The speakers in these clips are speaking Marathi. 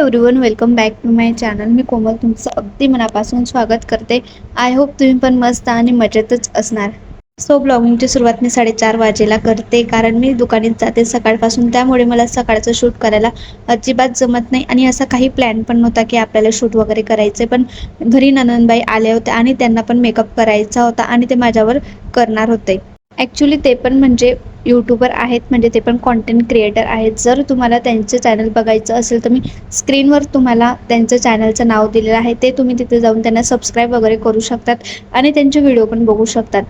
Everyone welcome back to my channel मी कोमल तुमचं अगदी मनापासून स्वागत करते. आय होप तुम्ही पण मस्त आणि मजेतच असणार. सो ब्लॉगिंगची सुरुवात मी साडेचार वाजेला करते कारण मी दुकानात जाते सकाळपासून. त्यामुळे मला सकाळचं शूट करायला अजिबात जमत नाही आणि असा काही प्लॅन पण नव्हता की आपल्याला शूट वगैरे करायचे. पण घरी ननंदबाई आले होते आणि त्यांना पण मेकअप करायचा होता आणि ते माझ्यावर करणार होते. ॲक्च्युली ते पण म्हणजे यूट्यूबर आहेत म्हणजे ते पण कॉन्टेंट क्रिएटर आहेत. जर तुम्हाला त्यांचे चॅनल बघायचं असेल तर मी स्क्रीनवर तुम्हाला त्यांचं चॅनलचं नाव दिलेलं आहे. ते तुम्ही तिथे जाऊन त्यांना सबस्क्राईब वगैरे करू शकतात आणि त्यांचे व्हिडिओ पण बघू शकतात.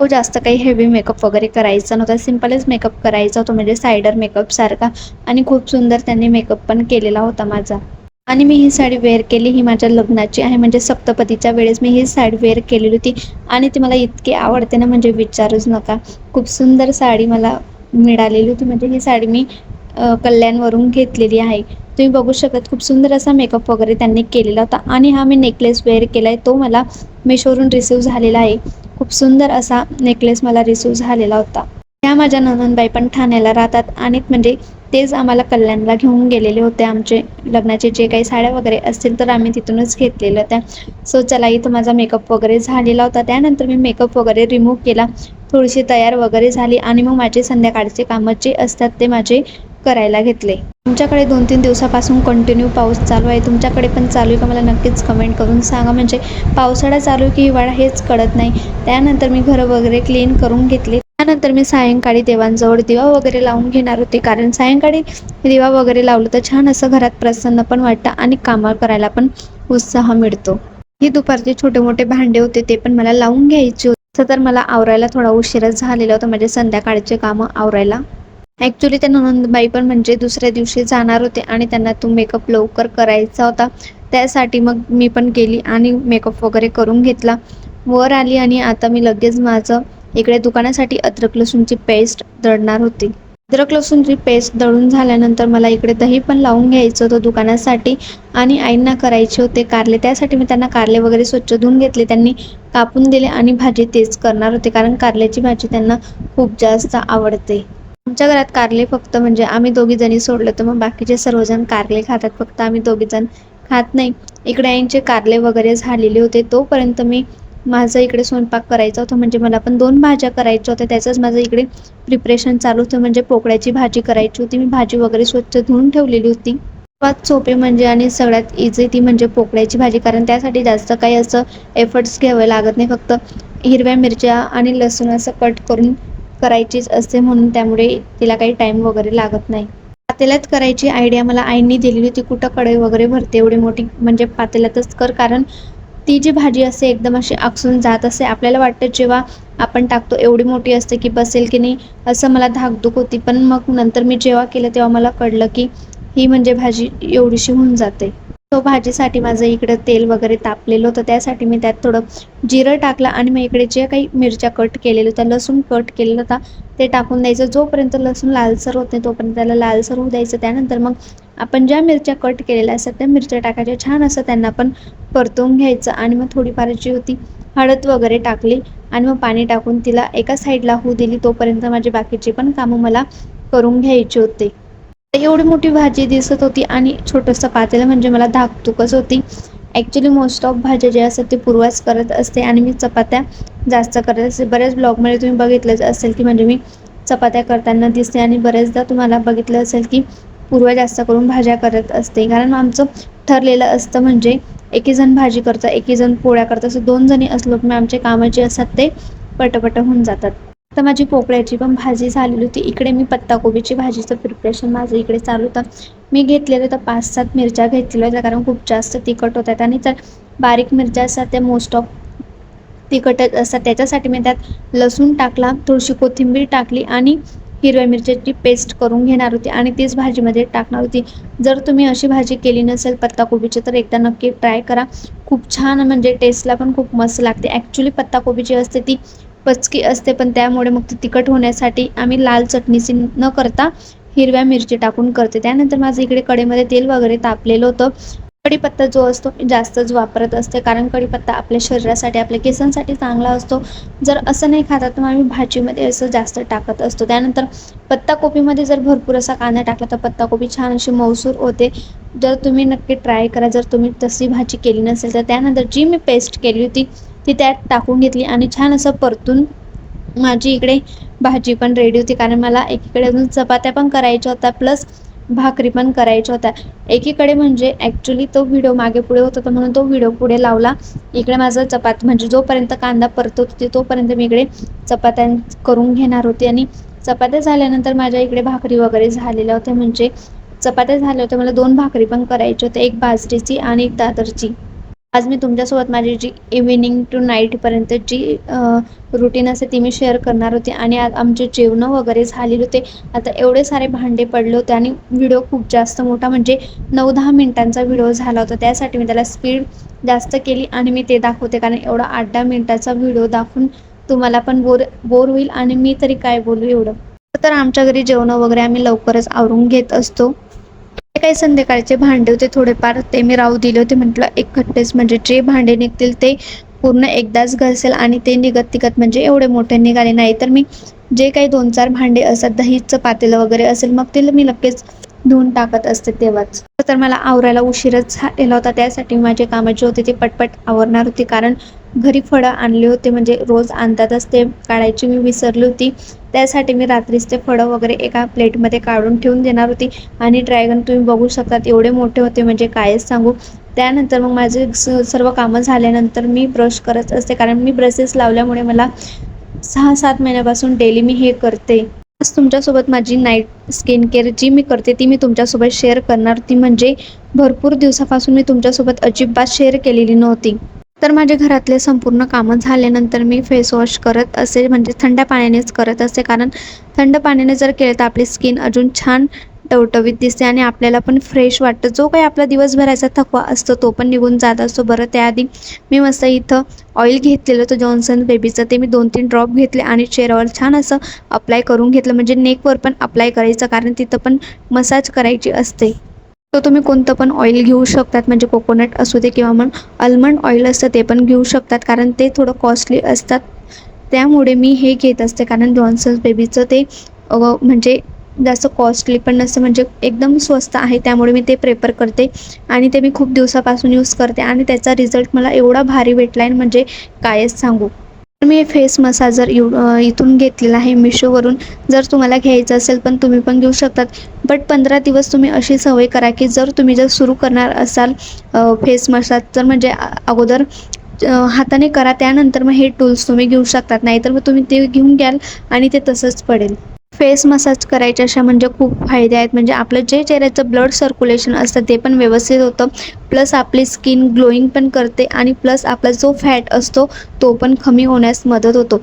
तो जास्त काही हेवी मेकअप वगैरे करायचा नव्हता. सिम्पलच मेकअप करायचा होता म्हणजे सायडर मेकअप सारखा. आणि खूप सुंदर त्यांनी मेकअप पण केलेला होता माझा. आणि मी ही साडी वेअर केली ही माझ्या लग्नाची आहे. म्हणजे सप्तपदीच्या वेळेस मी ही साडी वेअर केलेली होती. आणि ती मला इतकी आवडते ना म्हणजे विचारूच नका. खूप सुंदर साडी मला मिळालेली होती. म्हणजे ही साडी मी कल्याणवरून घेतलेली आहे. तुम्ही बघू शकत खूप सुंदर असा मेकअप वगैरे त्यांनी केलेला होता. आणि हा मी नेकलेस वेअर केला आहे तो मला मेशोवरून रिसीव झालेला आहे. खूप सुंदर असा नेकलेस मला रिसीव झालेला होता. त्या माझ्या ननंदबाई पण ठाण्याला राहतात. आणि म्हणजे तेच आम्हाला कल्याणला घेऊन गेलेले होते. आमचे लग्नाचे जे काही साड्या वगैरे असतील तर आम्ही तिथूनच घेतलेल्या होत्या सो चला इथं माझा मेकअप वगैरे झालेला होता. त्यानंतर मी मेकअप वगैरे रिमूव्ह केला. थोडीशी तयार वगैरे झाली आणि मग माझे संध्याकाळचे कामं जे असतात ते माझे करायला घेतले. तुमच्याकडे दोन तीन दिवसापासून कंटिन्यू पाऊस चालू आहे. तुमच्याकडे पण चालू आहे का? मला नक्कीच कमेंट करून सांगा. म्हणजे पावसाळा चालू आहे की हिवाळा हेच कळत नाही. त्यानंतर मी घरं वगैरे क्लीन करून घेतले. त्यानंतर मी सायंकाळी देवांजवळ दिवा वगैरे लावून घेणार होते. कारण सायंकाळी दिवा वगैरे लावलं तर छान असं घरात प्रसन्न पण वाटतं आणि कामं करायला पण उत्साह मिळतो. ही दुपारचे छोटे मोठे भांडे होते ते पण मला लावून घ्यायचे होते. तर मला आवरायला थोडा उशीरच झालेला होता. म्हणजे संध्याकाळचे कामं आवरायला. ॲक्च्युली त्या ननंदबाई पण म्हणजे दुसऱ्या दिवशी जाणार होते आणि त्यांना तो मेकअप लवकर करायचा होता. त्यासाठी मग मी पण गेली आणि मेकअप वगैरे करून घेतला. वर आली आणि आता मी लगेच माझं इकडे दुकानासाठी अद्रक लसूणची पेस्ट दळणार होती. अद्रक लसूणची पेस्ट दळून झाल्यानंतर मला इकडे दही पण लावून घ्यायचं होतं दुकानासाठी आणि आईंना करायचे होते कारले. त्यासाठी मी त्यांना कारले वगैरे स्वच्छ धुवून घेतले. त्यांनी कापून दिले आणि भाजी तेच करणार होते कारण कारल्याची भाजी त्यांना खूप जास्त आवडते. आमच्या घरात कारले फक्त म्हणजे आम्ही दोघी जणी सोडलं तर मग बाकीचे सर्वजण कारले खातात. फक्त आम्ही दोघी जण खात नाही. इकडे आईंचे कारले वगैरे झालेले होते. तोपर्यंत मी माझं इकडे स्वयंपाक करायचा होता म्हणजे मला पण दोन भाज्या करायच्या होत्या त्याचंच माझं इकडे प्रिपरेशन चालू होतं म्हणजे पोकळ्याची भाजी करायची होती मी भाजी वगैरे स्वच्छ धुवून ठेवलेली होती. सर्वात सोपे म्हणजे आणि सगळ्यात इझी ती म्हणजे पोकळ्याची भाजी कारण त्यासाठी जास्त काही असं एफर्ट्स घ्यावे लागत नाही फक्त हिरव्या मिरच्या आणि लसूण असं कट करून करायचीच असते म्हणून त्यामुळे तिला काही टाईम वगैरे लागत नाही. पातेल्यात करायची आयडिया मला आईंनी दिलेली होती कुठं कढई वगैरे भरते एवढी मोठी म्हणजे पातेल्यातच कर कारण ती जी भाजी असते एकदम अशी आकसून जात असते आपल्याला वाटतं जेव्हा आपण टाकतो एवढी मोठी असते की बसेल की नाही असं मला धाकधूक होती. पण मग नंतर मी जेव्हा केलं तेव्हा मला कळलं की ही म्हणजे भाजी एवढीशी होऊन जाते. तो भाजीसाठी माझं इकडं तेल वगैरे तापलेलं होतं त्यासाठी मी त्यात थोडं जिरं टाकलं आणि मग इकडे जे काही मिरच्या कट केलेलं होत्या लसूण कट केलेलं होता ते टाकून द्यायचं. जोपर्यंत लसूण लालसर होत नाही तोपर्यंत त्याला लालसर होऊ द्यायचं. त्यानंतर मग आपण ज्या मिरच्या कट केलेल्या असतात त्या मिरच्या टाकायच्या. छान असं त्यांना पण परतवून घ्यायचं आणि मग थोडीफार जी होती हळद वगैरे टाकली आणि मग पाणी टाकून तिला एका साईडला होऊ दिली. तोपर्यंत माझी बाकीची पण कामं मला करून घ्यायची होते. एवढी मोठी भाजी दिसत होती आणि छोटंसं पातेलं म्हणजे मला धाकतुकच होती. ॲक्च्युली मोस्ट ऑफ भाज्या ज्या असतात ते पूर्वाच करत असते आणि मी चपात्या जास्त करत असते. बऱ्याच ब्लॉगमध्ये तुम्ही बघितलंच असेल की म्हणजे मी चपात्या करताना दिसते आणि बरेचदा तुम्हाला बघितलं असेल की पूर्व जास्त करून भाज्या करत असते. कारण आमचं ठरलेलं असतं म्हणजे एकीजण भाजी करतं एकीजण पोळ्या करतं. असं दोन जणी असलो की आमचे कामं जे असतात ते पटपट होऊन जातात. तर माझी पोकळ्याची पण भाजी झालेली होती. इकडे मी पत्ताकोबीची भाजीचं प्रिपरेशन माझं इकडे चालू होतं. मी घेतलेलं तर पाच सात मिरच्या घेतलेल्या होत्या. कारण खूप जास्त तिखट होत्यात आणि तर बारीक मिरच्या असतात त्या मोस्ट ऑफ तिखटच असतात. त्याच्यासाठी मी त्यात लसूण टाकला थोडीशी कोथिंबीर टाकली आणि हिरव्या मिरच्याची पेस्ट करून घेणार होती आणि तीच भाजीमध्ये टाकणार होती. जर तुम्ही अशी भाजी केली नसेल पत्ताकोबीची तर एकदा नक्की ट्राय करा. खूप छान म्हणजे टेस्टला पण खूप मस्त लागते. ॲक्च्युली पत्ताकोबी जी असते ती पचकी असते पण त्यामुळे मग ती तिखट होण्यासाठी आम्ही लाल चटणीची न करता हिरव्या मिरची टाकून करते. त्यानंतर माझं इकडे कडेमध्ये तेल वगैरे तापलेलं होतं. कढीपत्ता जो असतो जास्तच वापरत असते. कारण कढीपत्ता आपल्या शरीरासाठी आपल्या केसांसाठी चांगला असतो. जर असं नाही खाता तर मग आम्ही भाजीमध्ये असं जास्त टाकत असतो. त्यानंतर पत्ताकोबीमध्ये जर भरपूर असा कांदा टाकला तर पत्ताकोबी छान अशी मौसूर होते. जर तुम्ही नक्की ट्राय करा जर तुम्ही तशी भाजी केली नसेल तर त्यानंतर जी मी पेस्ट केली होती ती त्यात टाकून घेतली आणि छान असं परतून माझी इकडे भाजी पण रेडी होती. कारण मला एकीकडे अजून चपात्या पण करायच्या होत्या. प्लस भाकरी पण करायच्या होत्या. एकीकडे म्हणजे ॲक्च्युली तो व्हिडिओ मागे पुढे होत होता म्हणून तो व्हिडिओ पुढे लावला. इकडे माझं चपात म्हणजे जोपर्यंत कांदा परतत होती तोपर्यंत मी इकडे चपात्या करून घेणार होते. आणि चपात्या झाल्यानंतर माझ्या इकडे भाकरी वगैरे झालेल्या होत्या. म्हणजे चपात्या झाल्या होत्या मला दोन भाकरी पण करायची होत्या एक बाजरीची आणि एक दादरची. आज मी तुमच्यासोबत माझी जी इव्हिनिंग टू नाईटपर्यंत जी रुटीन असते ती मी शेअर करणार होते. आणि आज आमचे जेवणं वगैरे झालेले होते. आता एवढे सारे भांडे पडले होते आणि व्हिडिओ खूप जास्त मोठा म्हणजे नऊ दहा मिनटांचा व्हिडिओ झाला होता. त्यासाठी मी त्याला स्पीड जास्त केली आणि मी ते दाखवते. कारण एवढा आठ दहा मिनटाचा व्हिडिओ दाखवून तुम्हाला पण बोर बोर होईल आणि मी तरी काय बोलू एवढं. तर आमच्या घरी जेवणं वगैरे आम्ही लवकरच आवरून घेत असतो. ते काही संध्याकाळचे भांडे होते थोडेफार ते मी राहू दिले होते. म्हटलं एकखट्टेच म्हणजे जे भांडे निघतील ते पूर्ण एकदाच घासेल आणि ते निघत तिघत म्हणजे एवढे मोठे निघाले. नाही तर मी जे काही दोन चार भांडे असतात दहीचं पातेलं वगैरे असेल मग ते मी नक्कीच धुवून टाकत असते तेव्हाच. तर मला आवरायला उशीरच झालेला होता. त्यासाठी माझे कामं जे होते ते पटपट आवरणार होती. कारण घरी फळं आणले होते. म्हणजे रोज आणतातच ते काढायची मी विसरली होती. त्यासाठी मी रात्रीच ते फळं वगैरे एका प्लेटमध्ये काढून ठेवून देणार होती. आणि ड्रॅगन तुम्ही बघू शकतात एवढे मोठे होते. म्हणजे कायच सांगू. त्यानंतर मग माझे स सर्व कामं झाल्यानंतर मी ब्रश करत असते. कारण मी ब्रशेस लावल्यामुळे मला सहा सात महिन्यापासून डेली मी हे करते. आज तुमच्यासोबत माझी नाईट स्किन केअर जी मी करते ती मी तुमच्यासोबत शेअर करणार. ती म्हणजे भरपूर दिवसापासून मी तुमच्यासोबत अजिबात शेअर केलेली नव्हती. तर माझे घरातले संपूर्ण कामं झाल्यानंतर मी फेस वॉश करत असे म्हणजे थंड पाण्यानेच करत असे. कारण थंड पाण्याने जर केले तर आपली स्किन अजून छान टवटवीत दिसते आणि आपल्याला पण फ्रेश वाटतं. जो काही आपला दिवसभराचा थकवा असतो तो पण निघून जात असतो. बरं त्याआधी मी मस्त इथं ऑइल घेतलेलं होतं जॉन्सन बेबीचं ते मी दोन तीन ड्रॉप घेतले आणि चेहऱ्यावर छान असं अप्लाय करून घेतलं. म्हणजे नेकवर पण अप्लाय करायचं कारण तिथं पण मसाज करायची असते. तो तुम्ही कोणतं पण ऑइल घेऊ शकतात. म्हणजे कोकोनट असू दे किंवा मग आल्मंड ऑइल असतं ते पण घेऊ शकतात. कारण ते थोडं कॉस्टली असतात. त्यामुळे मी हे घेत असते. कारण जॉन्सन्स बेबीचं ते म्हणजे जास्त कॉस्टली पण नसते म्हणजे एकदम स्वस्त आहे त्यामुळे मी ते प्रेफर करते. आणि ते मी खूप दिवसापासून यूज करते आणि त्याचा रिझल्ट मला एवढा भारी भेटला म्हणजे आहे म्हणजे कायच सांगू. मी फेस मसाजर यू इथून घेतलेला आहे मिशोवरून जर तुम्हाला घ्यायचं असेल पण तुम्ही पण घेऊ शकतात. बट पंधरा दिवस तुम्ही अशी सवय करा की जर तुम्ही जर सुरू करणार असाल फेस मसाज तर म्हणजे अगोदर हाताने करा त्यानंतर मग हे टूल्स तुम्ही घेऊ शकतात. नाहीतर मग तुम्ही ते घेऊन घ्याल आणि ते तसंच पडेल. फेस मसाज करायच्या अशा म्हणजे खूप फायदे आहेत. म्हणजे आपलं जे चेहऱ्याचं ब्लड सर्क्युलेशन असतं ते पण व्यवस्थित होतं. प्लस आपली स्किन ग्लोईंग पण करते आणि प्लस आपला जो फॅट असतो तो पण कमी होण्यास मदत होतो.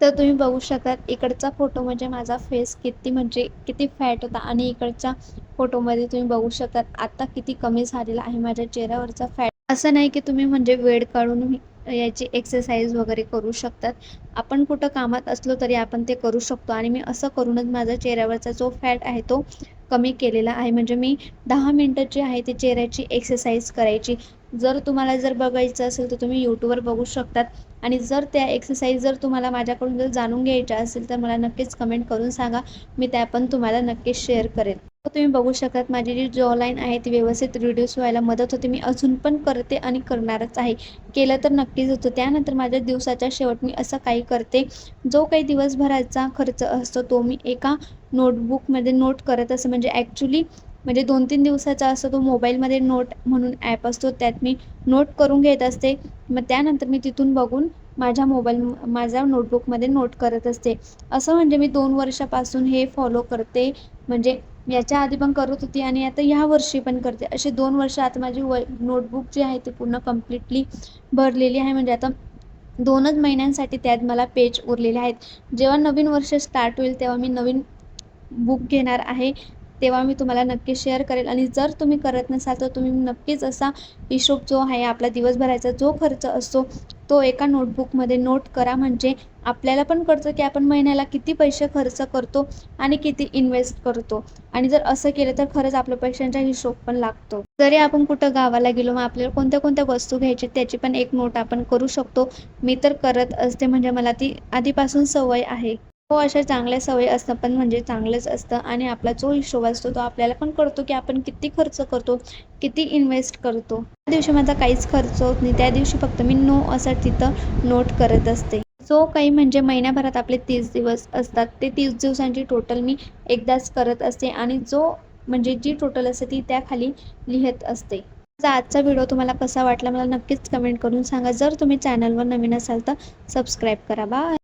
तर तुम्ही बघू शकता इकडचा फोटो म्हणजे माझा फेस किती म्हणजे किती फॅट होता आणि इकडच्या फोटोमध्ये तुम्ही बघू शकता आता किती कमी झालेला आहे माझ्या चेहऱ्यावरचा फॅट असं नाही की तुम्ही म्हणजे वेळ काढून याची एक्सरसाइज वगैरे करू शकतात. आपण कुठं कामात असलो तरी आपण ते करू शकतो. आणि मी असं करूनच माझा चेहऱ्यावरचा जो फॅट आहे तो कमी केलेला आहे. म्हणजे मी दहा मिनटं जी आहे ती चेहऱ्याची एक्सरसाइज करायची. जर तुम्हाला जर बघायचं असेल तर तुम्ही यूट्यूबवर बघू शकतात. आणि जर त्या एक्सरसाइज जर तुम्हाला माझ्याकडून जर जाणून घ्यायच्या असेल तर मला नक्कीच कमेंट करून सांगा. मी त्या पण तुम्हाला नक्कीच शेअर करेन. तुम्ही बघू शकतात माझी जी जॉ लाईन आहे ती व्यवस्थित रिड्यूस व्हायला मदत होते. मी अजून पण करते आणि करणारच आहे. केलं तर नक्कीच होतं. त्यानंतर माझ्या दिवसाच्या शेवट मी असं काही करते. जो काही दिवसभराचा खर्च असतो तो मी एका नोटबुकमध्ये नोट करत असं. म्हणजे ॲक्च्युली म्हणजे दोन तीन दिवसाचा असतो तो मोबाईलमध्ये नोट म्हणून ॲप असतो त्यात मी नोट करून घेत असते. मग त्यानंतर मी तिथून बघून माझ्या मोबाईल माझ्या नोटबुकमध्ये नोट करत असते. असं म्हणजे मी दोन वर्षापासून हे फॉलो करते. म्हणजे याच्या आधी पण करत होती आणि आता ह्या वर्षी पण करते. असे दोन वर्ष आता माझी व नोटबुक जी आहे ती पूर्ण कम्प्लिटली भरलेली आहे. म्हणजे आता दोनच महिन्यांसाठी त्यात मला पेज उरलेले आहेत. जेव्हा नवीन वर्ष स्टार्ट होईल तेव्हा मी नवीन बुक घेणार आहे. तेव्हा मी तुम्हाला नक्की शेअर करेल. आणि जर तुम्ही करत नसाल तर तुम्ही नक्कीच असा हिशोब जो आहे आपला दिवसभराचा जो खर्च असतो तो एका नोटबुकमध्ये नोट करा. म्हणजे आपल्याला पण कळतं की आपण महिन्याला किती पैसे खर्च करतो आणि किती इन्व्हेस्ट करतो. आणि जर असं केलं तर खरंच आपल्या पैशांचा हिशोब पण लागतो. जरी आपण कुठं गावाला गेलो मग आपल्याला कोणत्या कोणत्या वस्तू घ्यायची त्याची पण एक नोट आपण करू शकतो. मी तर करत असते म्हणजे मला ती आधीपासून सवय आहे. हो अशा चांगल्या सवयी असतं पण म्हणजे चांगलंच असतं आणि आपला जो हिशोब असतो तो आपल्याला पण कळतो की आपण किती खर्च करतो किती इन्व्हेस्ट करतो. त्या दिवशी माझा काहीच खर्च होत नाही. त्या दिवशी फक्त मी नो असं तिथं नोट करत असते. जो काही म्हणजे महिन्याभरात आपले तीस दिवस असतात ते तीस दिवसांची टोटल मी एकदाच करत असते आणि जो म्हणजे जी टोटल असते ती त्याखाली लिहित असते. माझा आजचा व्हिडिओ तुम्हाला कसा वाटला मला नक्कीच कमेंट करून सांगा. जर तुम्ही चॅनलवर नवीन असाल तर सबस्क्राईब करा. बाय